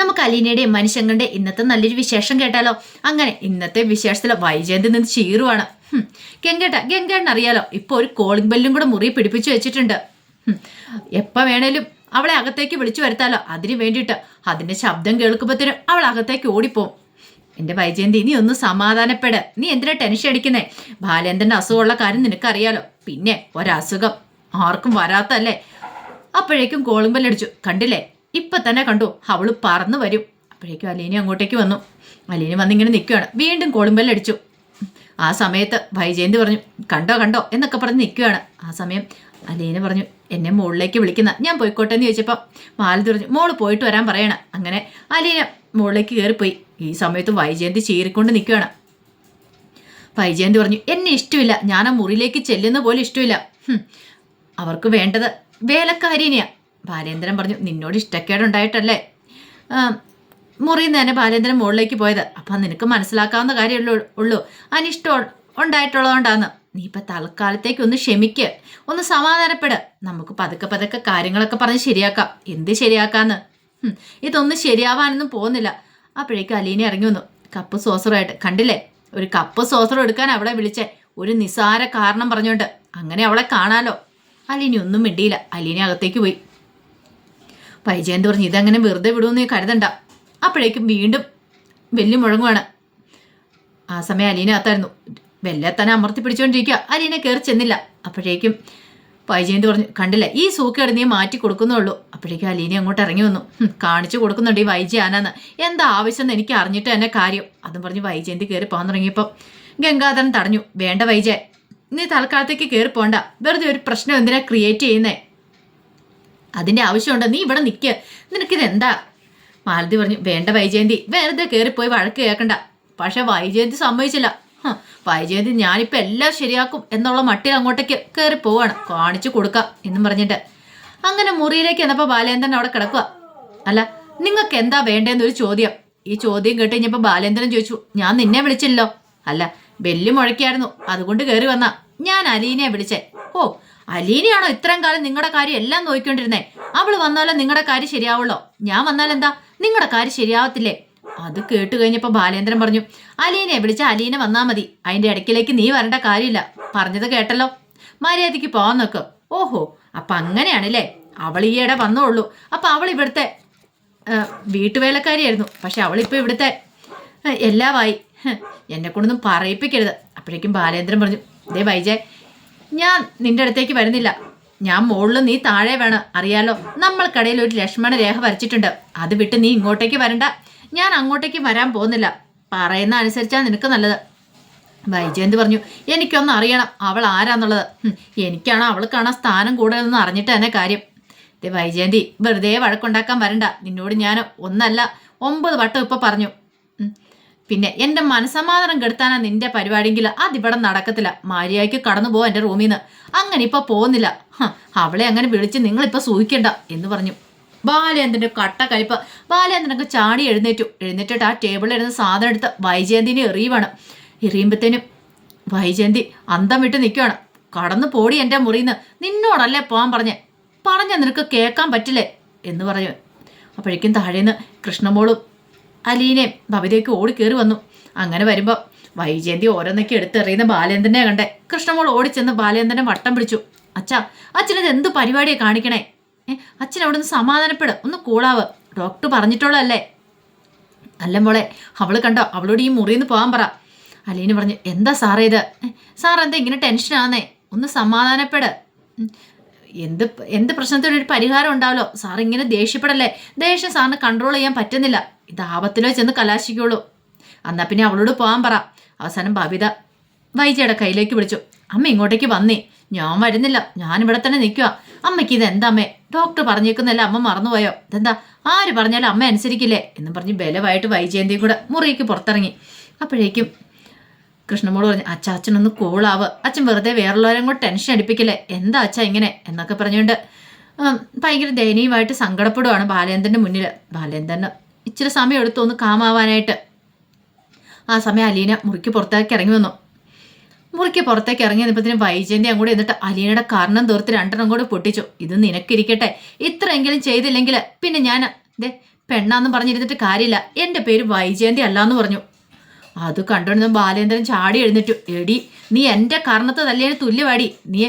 നമുക്ക് അലീനയുടെയും മനുഷ്യങ്ങളുടെ ഇന്നത്തെ നല്ലൊരു വിശേഷം കേട്ടാലോ? അങ്ങനെ ഇന്നത്തെ വിശേഷത്തിൽ വൈജയന്തി നിന്ന് ചീറുവാണ്. ഗംഗേട്ട ഗംഗേട്ടൻ അറിയാലോ ഇപ്പൊ ഒരു കോളിംഗ് ബെല്ലും കൂടെ മുറി പിടിപ്പിച്ചു വെച്ചിട്ടുണ്ട്. എപ്പോ വേണേലും അവളെ അകത്തേക്ക് വിളിച്ചു വരുത്താലോ അതിന് വേണ്ടിയിട്ട്. അതിന്റെ ശബ്ദം കേൾക്കുമ്പോഴത്തേനും അവൾ അകത്തേക്ക് ഓടിപ്പോവും. എന്റെ വൈജയന്തി നീ ഒന്ന് സമാധാനപ്പെട്. നീ എന്തിനാ ടെൻഷൻ അടിക്കുന്നേ? ബാലേന്ദ്രന്റെ അസുഖമുള്ള കാര്യം നിനക്കറിയാലോ. പിന്നെ ഒരസുഖം ആർക്കും വരാത്തല്ലേ അപ്പോഴേക്കും കോളിംഗ് ബെല്ലടിച്ചു കണ്ടില്ലേ? ഇപ്പൊ തന്നെ കണ്ടു അവൾ പറന്നു വരും. അപ്പോഴേക്കും അലീനി അങ്ങോട്ടേക്ക് വന്നു. അലീനി വന്നിങ്ങനെ നിൽക്കുകയാണ് വീണ്ടും കോളുമ്പല്ലടിച്ചു ആ സമയത്ത് വൈജയന്തി പറഞ്ഞു കണ്ടോ കണ്ടോ? എന്നൊക്കെ പറഞ്ഞ് നിൽക്കുകയാണ് ആ സമയം അലീന പറഞ്ഞു എന്നെ മുകളിലേക്ക് വിളിക്കുന്ന. ഞാൻ പോയിക്കോട്ടെ എന്ന് ചോദിച്ചപ്പോൾ മാലതി പറഞ്ഞു മോൾ പോയിട്ട് വരാൻ പറയണ. അങ്ങനെ അലീന മുകളിലേക്ക് കയറിപ്പോയി. ഈ സമയത്ത് വൈജയന്തി ചീറിക്കൊണ്ട് നിൽക്കുകയാണ് വൈജയന്തി പറഞ്ഞു എന്നെ ഇഷ്ടമില്ല. ഞാൻ ആ മുറിയിലേക്ക് ചെല്ലുന്ന പോലെ ഇഷ്ടമില്ല. അവർക്ക് വേണ്ടത് വേലക്കാരിനെയാ. ബാലേന്ദ്രൻ പറഞ്ഞു നിന്നോട് ഇഷ്ടക്കേട് ഉണ്ടായിട്ടല്ലേ നിന്ന് തന്നെ ബാലേന്ദ്രൻ മുകളിലേക്ക് പോയത്. അപ്പം നിനക്ക് മനസ്സിലാക്കാവുന്ന കാര്യമുള്ളൂ ഉള്ളൂ. അനിഷ്ടം ഉണ്ടായിട്ടുള്ളതുകൊണ്ടാന്ന്. നീ ഇപ്പം തൽക്കാലത്തേക്ക് ഒന്ന് ക്ഷമിക്ക്. ഒന്ന് സമാധാനപ്പെട്. നമുക്ക് പതുക്കെ പതുക്കെ കാര്യങ്ങളൊക്കെ പറഞ്ഞ് ശരിയാക്കാം. എന്ത് ശരിയാക്കാന്ന്? ഇതൊന്നും ശരിയാവാനൊന്നും പോകുന്നില്ല. അപ്പോഴേക്കും അലീനെ ഇറങ്ങി വന്നു. കപ്പ് സോസറുമായിട്ട് കണ്ടില്ലേ? ഒരു കപ്പ് സോസറും എടുക്കാൻ അവളെ വിളിച്ചേ. ഒരു നിസാര കാരണം പറഞ്ഞുകൊണ്ട്. അങ്ങനെ അവളെ കാണാലോ. അലീനി ഒന്നും മിണ്ടിയില്ല. അലീനെ അകത്തേക്ക് പോയി. വൈജയന്ത് പറഞ്ഞു ഇതങ്ങനെ വെറുതെ വിടുമെന്ന് കരുതണ്ട. അപ്പോഴേക്കും വീണ്ടും വെല്ലു മുഴങ്ങുവാണ്. ആ സമയം അലീന അത്തായിരുന്നു വെല്ലെ അമർത്തി പിടിച്ചുകൊണ്ടിരിക്കുക. അലീന കയറി ചെന്നില്ല. അപ്പോഴേക്കും വൈജയന്ത് പറഞ്ഞു കണ്ടില്ല ഈ സൂക്കേട് നീ മാറ്റി കൊടുക്കുന്നുള്ളൂ അപ്പോഴേക്കും അലീന അങ്ങോട്ട് ഇറങ്ങി വന്നു. കാണിച്ചു കൊടുക്കുന്നുണ്ട് ഈ വൈജി ആനാന്ന് എന്താ ആവശ്യം എനിക്ക് അറിഞ്ഞിട്ട് തന്നെ കാര്യം. അതും പറഞ്ഞ് വൈജയന്തി കയറി പോകാൻ തുടങ്ങിയപ്പോൾ ഗംഗാധരൻ തടഞ്ഞു. വേണ്ട വൈജയ നീ തൽക്കാലത്തേക്ക് കയറി പോണ്ട. വെറുതെ ഒരു പ്രശ്നം എന്തിനാ ക്രിയേറ്റ് ചെയ്യുന്നേ? അതിന്റെ ആവശ്യമുണ്ടോ. നീ ഇവിടെ നിൽക്കുക നിനക്കിത് എന്താ മാലതി പറഞ്ഞു വേണ്ട വൈജയന്തി. വെറുതെ കയറിപ്പോയി വഴക്ക് കേൾക്കണ്ട. പക്ഷേ വൈജയന്തി സമ്മതിച്ചില്ല. വൈജയന്തി ഞാനിപ്പോ എല്ലാം ശരിയാക്കും എന്നുള്ള മട്ടിൽ അങ്ങോട്ടേക്ക് കയറി പോവാണ് കാണിച്ചു കൊടുക്കാം എന്നും പറഞ്ഞിട്ട്. അങ്ങനെ മുറിയിലേക്ക് എന്നപ്പോൾ ബാലേന്ദ്രൻ അവിടെ കിടക്കുക അല്ല നിങ്ങൾക്ക് എന്താ വേണ്ടതെന്നൊരു ചോദ്യം. ഈ ചോദ്യം കേട്ട് കഴിഞ്ഞപ്പോൾ ബാലേന്ദ്രൻ ചോദിച്ചു ഞാൻ നിന്നെ വിളിച്ചില്ലല്ലോ? അല്ല ബെല്ലി മുഴക്കിയായിരുന്നു. അതുകൊണ്ട് കയറി വന്ന. ഞാൻ അലീനെ വിളിച്ചേ. ഓ അലീനയാണോ ഇത്രയും കാലം നിങ്ങളുടെ കാര്യം എല്ലാം നോക്കിക്കൊണ്ടിരുന്നേ അവൾ വന്നാലോ നിങ്ങളുടെ കാര്യം ശരിയാവുള്ളോ? ഞാൻ വന്നാലെന്താ? നിങ്ങളുടെ കാര്യം ശരിയാവത്തില്ലേ? അത് കേട്ട് കഴിഞ്ഞപ്പോ ബാലേന്ദ്രൻ പറഞ്ഞു അലീനയെ വിളിച്ച അലീന വന്നാ മതി. അതിന്റെ ഇടയ്ക്കിലേക്ക് നീ വരേണ്ട കാര്യമില്ല. പറഞ്ഞത് കേട്ടല്ലോ? മര്യാദയ്ക്ക് പോവാൻ നോക്ക്. ഓഹോ അപ്പൊ അങ്ങനെയാണല്ലേ? അവൾ ഈയിടെ വന്നോളൂ. അപ്പൊ അവൾ ഇവിടുത്തെ വീട്ടുവേലക്കാരിയായിരുന്നു. പക്ഷെ അവളിപ്പോ ഇവിടുത്തെ എല്ലാമായി എന്നെ കൊണ്ടൊന്നും പറയിപ്പിക്കരുത്. അപ്പോഴേക്കും ബാലേന്ദ്രൻ പറഞ്ഞു ദേ വൈജയ് ഞാൻ നിന്റെ അടുത്തേക്ക് വരുന്നില്ല. ഞാൻ മുകളിൽ നീ താഴെ വേണം. അറിയാലോ നമ്മൾക്കിടയിൽ ഒരു ലക്ഷ്മണ രേഖ വരച്ചിട്ടുണ്ട്. അത് വിട്ട് നീ ഇങ്ങോട്ടേക്ക് വരണ്ട. ഞാൻ അങ്ങോട്ടേക്ക് വരാൻ പോകുന്നില്ല. പറയുന്ന അനുസരിച്ചാണ് നിനക്ക് നല്ലത്. വൈജയന്ത് പറഞ്ഞു എനിക്കൊന്നും അറിയണം അവൾ ആരാന്നുള്ളത്. എനിക്കാണ് അവൾക്കാണോ സ്ഥാനം കൂടുതലെന്ന് അറിഞ്ഞിട്ട് തന്നെ കാര്യം. ദേ വൈജയന്തി വെറുതെ വഴക്കുണ്ടാക്കാൻ വരണ്ട. നിന്നോട് ഞാൻ ഒന്നല്ല ഒമ്പത് വട്ടം ഇപ്പം പറഞ്ഞു. പിന്നെ എന്റെ മനസമാധാനം കെടുത്താനാ നിന്റെ പരിപാടിയെങ്കിൽ അതിവിടെ നടക്കത്തില്ല. മാര്യയ്ക്ക് കടന്നു പോവാ എന്റെ റൂമിൽ നിന്ന് അങ്ങനെ ഇപ്പൊ പോകുന്നില്ല. അവളെ അങ്ങനെ വിളിച്ച് നിങ്ങളിപ്പോ സൂഹിക്കണ്ട എന്ന് പറഞ്ഞു. ബാലേന്ദ്രന്റെ കട്ട കലിപ്പ് ബാലേന്ദ്രനൊക്കെ ചാടി എഴുന്നേറ്റു. എഴുന്നേറ്റിട്ട് ആ ടേബിളിൽ ഇരുന്ന് സാധനം എടുത്ത് വൈജയന്തിനെ എറിയുവാണ്. എറിയുമ്പത്തേനും വൈജയന്തി അന്തം വിട്ട് നിൽക്കുവാണ്. കടന്നു പോടി എന്റെ മുറിയിൽ നിന്ന് നിന്നോടല്ലേ പോകാൻ പറഞ്ഞേ? പറഞ്ഞ നിനക്ക് കേൾക്കാൻ പറ്റില്ലേ? എന്ന് പറഞ്ഞു. അപ്പോഴേക്കും താഴേന്ന് കൃഷ്ണമോളും അലീനയും ഭവിതയ്ക്ക് ഓടി കയറി വന്നു. അങ്ങനെ വരുമ്പോൾ വൈജയന്തി ഓരോന്നൊക്കെ എടുത്തെറിയുന്ന ബാലേന്ദ്രനെ കണ്ടേ. കൃഷ്ണമോൾ ഓടിച്ചെന്ന് ബാലേന്ദ്രനെ വട്ടം പിടിച്ചു. അച്ഛാ അച്ഛനത് എന്ത് പരിപാടിയാണ് കാണിക്കണേ? അച്ഛൻ അവിടെ നിന്ന് സമാധാനപ്പെട് ഒന്ന് കൂളാവ്. ഡോക്ടർ പറഞ്ഞിട്ടുള്ളതല്ലേ. അല്ല മോളെ അവൾ കണ്ടോ അവളോട് ഈ മുറിയിൽ നിന്ന് പോകാൻ പറ. അലീന പറഞ്ഞു എന്താ സാറേ ഇത്? "ഏ, സാർ എന്താ ഇങ്ങനെ ടെൻഷനാന്നേ ഒന്ന് സമാധാനപ്പെട്. എന്ത് എന്ത് പ്രശ്നത്തിനൊരു പരിഹാരം ഉണ്ടാവല്ലോ? സാർ ഇങ്ങനെ ദേഷ്യപ്പെടല്ലേ? ദേഷ്യം സാറിന് കൺട്രോൾ ചെയ്യാൻ പറ്റുന്നില്ല. ഇത് ആപത്തിലോ ചെന്ന് കലാശിക്കുള്ളൂ. അന്നാ പിന്നെ അവളോട് പോകാൻ പറ. അവസാനം ബബിത വൈജയുടെ കയ്യിലേക്ക് വിളിച്ചു. അമ്മ ഇങ്ങോട്ടേക്ക് വന്നേ. ഞാൻ വരുന്നില്ല. ഞാൻ ഇവിടെ തന്നെ നിൽക്കുക. അമ്മയ്ക്ക് ഇത് എന്താ അമ്മേ? ഡോക്ടർ പറഞ്ഞേക്കുന്നല്ല അമ്മ മറന്നുപോയോ? ഇതെന്താ? ആര് പറഞ്ഞാലും അമ്മ അനുസരിക്കില്ലേ? എന്നും പറഞ്ഞ് ബലമായിട്ട് വൈജയന്തിയും കൂടെ മുറിയേക്ക് പുറത്തിറങ്ങി. അപ്പോഴേക്കും കൃഷ്ണമോൾ പറഞ്ഞു അച്ഛ അച്ഛനൊന്ന് കൂളാവ് അച്ഛൻ വെറുതെ വേറുള്ളവരെ കൂടെ ടെൻഷൻ അടിപ്പിക്കില്ലേ? എന്താ അച്ഛ ഇങ്ങനെ? എന്നൊക്കെ പറഞ്ഞുകൊണ്ട് ഭയങ്കര ദയനീയമായിട്ട് സങ്കടപ്പെടുവാണ് ബാലേന്ദ്രന്റെ മുന്നിൽ ബാലേന്ദ്രന് ഇച്ചിരി സമയം എടുത്തു ഒന്ന് കാമാവാനായിട്ട്. ആ സമയം അലീന മുറിക്ക് പുറത്തേക്ക് ഇറങ്ങി വന്നു. മുറിക്ക് പുറത്തേക്ക് ഇറങ്ങി നിന്നപ്പത്തിന് വൈജയന്തി അങ്ങോട്ട് എന്നിട്ട് അലീനയുടെ കർണം തീർത്ത് രണ്ടെണ്ണം കൂടെ പൊട്ടിച്ചു. ഇത് നിനക്കിരിക്കട്ടെ. ഇത്രയെങ്കിലും ചെയ്തില്ലെങ്കിൽ പിന്നെ ഞാൻ ദേ പെണ്ണാന്ന് പറഞ്ഞിരുന്നിട്ട് കാര്യമില്ല. എന്റെ പേര് വൈജയന്തി അല്ലാന്ന് പറഞ്ഞു. അത് കണ്ടുകൊണ്ടിരുന്ന ബാലേന്ദ്രൻ ചാടി എഴുന്നേറ്റു. എടി നീ എന്റെ കാരണത്തെ തല്ലേന് തുല്യവാടി. നീ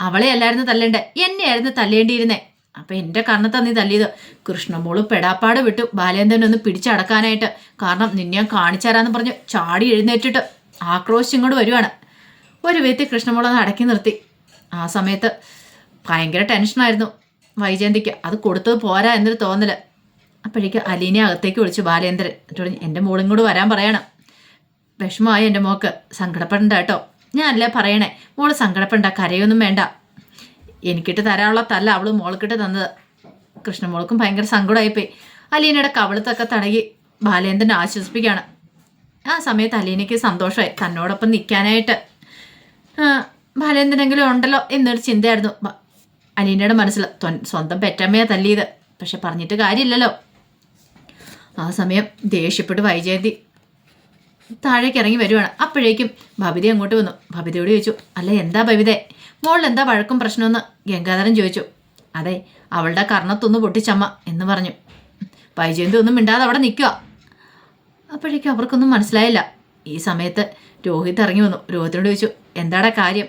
അവളെ അല്ലായിരുന്നു തല്ലേണ്ടേ? എന്നെയായിരുന്നു തല്ലേണ്ടിയിരുന്നേ? അപ്പൊ എന്റെ കണ്ണ് നീ തല്ലിയത്. കൃഷ്ണമോൾ പെടാപ്പാട് വിട്ടു. ബാലേന്ദ്രൻ ഒന്ന് പിടിച്ചടക്കാനായിട്ട് കാരണം നിന്നെ ഞാൻ കാണിച്ചാരാന്ന് പറഞ്ഞ് ചാടി എഴുന്നേറ്റിട്ട് ആക്രോശം ഇങ്ങോട്ട് വരുവാണ്. ഒരു വ്യക്തി കൃഷ്ണമോളൊന്ന് അടക്കി നിർത്തി. ആ സമയത്ത് ഭയങ്കര ടെൻഷനായിരുന്നു വൈജയന്തിക്ക്. അത് കൊടുത്തത് പോരാ എന്നൊരു തോന്നൽ. അപ്പോഴേക്ക് അലീനെ അകത്തേക്ക് വിളിച്ചു ബാലേന്ദ്രൻ. എന്നിട്ട് എന്റെ മോളും കൂടെ വരാൻ പറയണം. വിഷമമായി എന്റെ മോക്ക് സങ്കടപ്പെടണ്ട കേട്ടോ. ഞാനല്ലേ പറയണേ? മോൾ സങ്കടപ്പെടണ്ട കരയൊന്നും വേണ്ട. എനിക്കിട്ട് തരാനുള്ള തല്ല അവൾ മോൾക്കിട്ട് തന്നത്. കൃഷ്ണമോൾക്കും ഭയങ്കര സങ്കടമായിപ്പോയി. അലീനയുടെ കവളത്തൊക്കെ തടകി ബാലേന്ദ്രനെ ആശ്വസിപ്പിക്കുകയാണ്. ആ സമയത്ത് അലീനയ്ക്ക് സന്തോഷമായി. തന്നോടൊപ്പം നിൽക്കാനായിട്ട്. ബാലേന്ദ്രനെങ്കിലും ഉണ്ടല്ലോ എന്നൊരു ചിന്തയായിരുന്നു. അലീനയുടെ മനസ്സിൽ സ്വന്തം പെറ്റമ്മയെ തല്ലിയത്. പക്ഷെ പറഞ്ഞിട്ട് കാര്യമില്ലല്ലോ. ആ സമയം ദേഷ്യപ്പെട്ട് വൈജയന്തി താഴേക്ക് ഇറങ്ങി വരുവാണ്. അപ്പോഴേക്കും ഭവിത അങ്ങോട്ട് വന്നു. ഭവിതയോട് ചോദിച്ചു അല്ല എന്താ ഭവിത? മോളിൽ എന്താ വഴക്കും പ്രശ്നമെന്ന്? ഗംഗാധരൻ ചോദിച്ചു അതെ അവളുടെ കർണത്തൊന്ന് പൊട്ടിച്ചമ്മ എന്ന് പറഞ്ഞു. വൈജയന്തി ഒന്നും മിണ്ടാതെ അവിടെ നിൽക്കുക അപ്പോഴേക്കും അവർക്കൊന്നും മനസ്സിലായില്ല. ഈ സമയത്ത് രോഹിത് ഇറങ്ങി വന്നു. രോഹിത്തിനോട് ചോദിച്ചു എന്താടാ കാര്യം?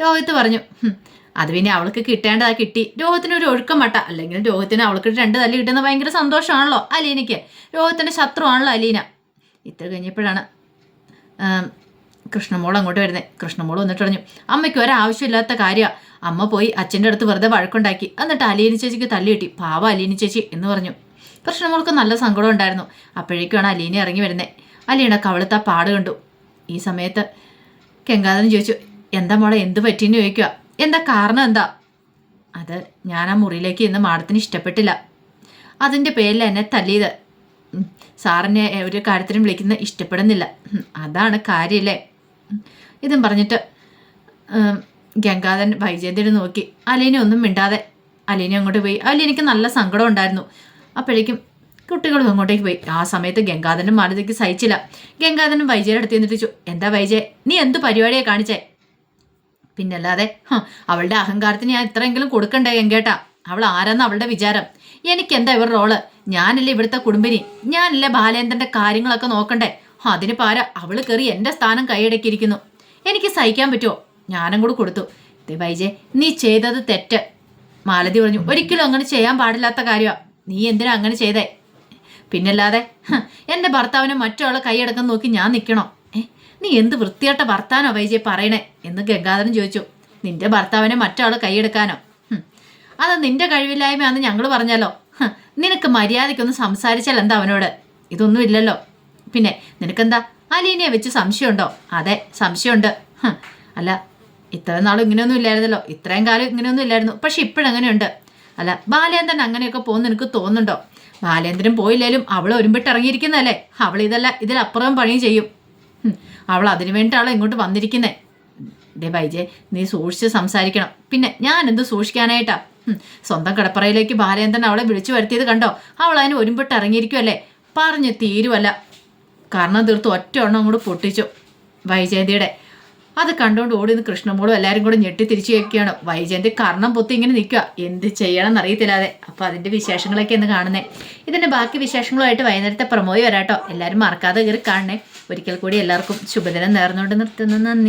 രോഹിത് പറഞ്ഞു അത് പിന്നെ അവൾക്ക് കിട്ടേണ്ടതാ കിട്ടി. രോഹിത്തിന് ഒരു ഒഴുക്കം വട്ട. അല്ലെങ്കിൽ രോഹിത്തിന് അവൾക്ക് രണ്ട് തല്ല് കിട്ടുന്ന ഭയങ്കര സന്തോഷമാണല്ലോ അലീനയ്ക്ക്. രോഹിത്തിന്റെ ശത്രുവാണല്ലോ അലീന. ഇത്ര കഴിഞ്ഞപ്പോഴാണ് കൃഷ്ണമോൾ അങ്ങോട്ട് വരുന്നത് കൃഷ്ണമോൾ വന്നിട്ട് പറഞ്ഞു അമ്മയ്ക്ക് ഒരാവശ്യമില്ലാത്ത കാര്യമാണ് അമ്മ പോയി അച്ഛന്റെ അടുത്ത് വെറുതെ വഴക്കുണ്ടാക്കി. എന്നിട്ട് അലീന ചേച്ചിക്ക് തല്ലി കിട്ടി. പാവ അലീന ചേച്ചി എന്ന് പറഞ്ഞു. കൃഷ്ണമോൾക്ക് നല്ല സങ്കടം ഉണ്ടായിരുന്നു. അപ്പോഴേക്കാണ് അലീനി ഇറങ്ങി വരുന്നത് അലീന കവളത്ത പാട് കണ്ടു. ഈ സമയത്ത് ഗംഗാധരൻ ചോദിച്ചു എന്താ മോളെ എന്ത് പറ്റിയെന്ന് ചോദിക്കുക എന്താ കാരണം എന്താ? അത് ഞാൻ ആ മുറിയിലേക്ക് ഇന്ന് മാഡത്തിന് ഇഷ്ടപ്പെട്ടില്ല. അതിന്റെ പേരിൽ എന്നെ തല്ലിയത്. സാറിനെ ഒരു കാര്യത്തിനും വിളിക്കുന്ന ഇഷ്ടപ്പെടുന്നില്ല. അതാണ് കാര്യമല്ലേ. ഇതും പറഞ്ഞിട്ട് ഗംഗാധൻ വൈജയന്തിനെ നോക്കി. അലീനെ ഒന്നും മിണ്ടാതെ അലീനെ അങ്ങോട്ട് പോയി. അലീനയ്ക്ക് നല്ല സങ്കടം ഉണ്ടായിരുന്നു. അപ്പോഴേക്കും കുട്ടികളും അങ്ങോട്ടേക്ക് പോയി. ആ സമയത്ത് ഗംഗാധരനും മാലതിക്ക് സഹിച്ചില്ല. ഗംഗാധരനും വൈജയുടെ അടുത്ത് നിന്നിട്ട് എന്താ വൈജയ നീ എന്ത് പരിപാടിയാണ് കാണിച്ചേ? പിന്നല്ലാതെ അവളുടെ അഹങ്കാരത്തിന് ഞാൻ ഇത്രയെങ്കിലും കൊടുക്കണ്ടേ ഗംഗേട്ട. അവൾ ആരാന്ന് അവളുടെ വിചാരം. എനിക്കെന്താ ഇവർ റോൾ? ഞാനല്ലേ ഇവിടുത്തെ കുടുംബിനി? ഞാനല്ലേ ബാലേന്ദ്രന്റെ കാര്യങ്ങളൊക്കെ നോക്കണ്ടേ? അതിന് പാര അവൾ കയറി എന്റെ സ്ഥാനം കൈയടക്കിയിരിക്കുന്നു. എനിക്ക് സഹിക്കാൻ പറ്റുമോ ഞാനും കൂടെ കൊടുത്തു. ദേ നീ ചെയ്തത് തെറ്റ്. മാലതി പറഞ്ഞു ഒരിക്കലും അങ്ങനെ ചെയ്യാൻ പാടില്ലാത്ത കാര്യമാ നീ എന്തിനാ അങ്ങനെ ചെയ്തേ? പിന്നല്ലാതെ എന്റെ ഭർത്താവിനെ മറ്റൊരാളെ കൈയടക്കം നോക്കി ഞാൻ നിൽക്കണോ നീ എന്ത് വൃത്തിയായിട്ട ഭർത്താനോ വൈജയ് പറയണേ? എന്ന് ഗംഗാധരൻ ചോദിച്ചു. നിന്റെ ഭർത്താവിനെ മറ്റൊരാളെ കൈയെടുക്കാനോ? അത് നിന്റെ കഴിവില്ലായ്മയാണെന്ന് ഞങ്ങൾ പറഞ്ഞല്ലോ നിനക്ക് മര്യാദയ്ക്കൊന്ന് സംസാരിച്ചാൽ എന്താ അവനോട്? ഇതൊന്നും ഇല്ലല്ലോ. പിന്നെ നിനക്കെന്താ? അലീനയെ വെച്ച് സംശയമുണ്ടോ? അതെ സംശയമുണ്ട്. അല്ല ഇത്രയും നാളും ഇങ്ങനെയൊന്നും ഇല്ലായിരുന്നല്ലോ. ഇത്രയും കാലം ഇങ്ങനെയൊന്നും ഇല്ലായിരുന്നു. പക്ഷെ ഇപ്പോഴെങ്ങനെയുണ്ട്. അല്ല ബാലേന്ദ്രൻ അങ്ങനെയൊക്കെ പോകുന്ന എനിക്ക് തോന്നുന്നുണ്ടോ? ബാലേന്ദ്രൻ പോയില്ലേലും അവൾ ഒരുമ്പിട്ട് ഇറങ്ങിയിരിക്കുന്നതല്ലേ? അവൾ ഇതല്ല ഇതിലപ്പുറം പണിയും ചെയ്യും. അവൾ അതിനു വേണ്ടിയിട്ടാണ് ഇങ്ങോട്ട് വന്നിരിക്കുന്നത് ദേ ബൈജെ നീ സൂക്ഷിച്ച് സംസാരിക്കണം. പിന്നെ ഞാൻ എന്ത് സൂക്ഷിക്കാനായിട്ടാ? സ്വന്തം കിടപ്പറയിലേക്ക് ബാലേന്ദ്രൻ അവളെ വിളിച്ചു വരുത്തിയത് കണ്ടോ? അവൾ അതിന് ഒരുമ്പിട്ട് ഇറങ്ങിയിരിക്കുമല്ലേ പറഞ്ഞ് തീരുവല്ല. കാരണം തീർത്ത് ഒറ്റ എണ്ണം അങ്ങോട്ട് പൊട്ടിച്ചു വൈജയന്തിയുടെ. അത് കണ്ടുകൊണ്ട് ഓടി നിന്ന് കൃഷ്ണമോളും എല്ലാവരും കൂടെ ഞെട്ടി തിരിച്ചു വയ്ക്കുകയാണ് വൈജയന്തി കർണം പൊത്തി ഇങ്ങനെ നിൽക്കുക. എന്ത് ചെയ്യണം എന്നറിയത്തില്ലാതെ അപ്പോൾ അതിന്റെ വിശേഷങ്ങളൊക്കെ എന്ന് കാണുന്നേ. ഇതിന്റെ ബാക്കി വിശേഷങ്ങളുമായിട്ട് വൈകുന്നേരത്തെ പ്രമോയി വരാട്ടോ. എല്ലാവരും മറക്കാതെ കയറി കാണണേ. ഒരിക്കൽ കൂടി എല്ലാവർക്കും ശുഭദിനം നേർന്നുകൊണ്ട് നിർത്തുന്നു. നന്ദി.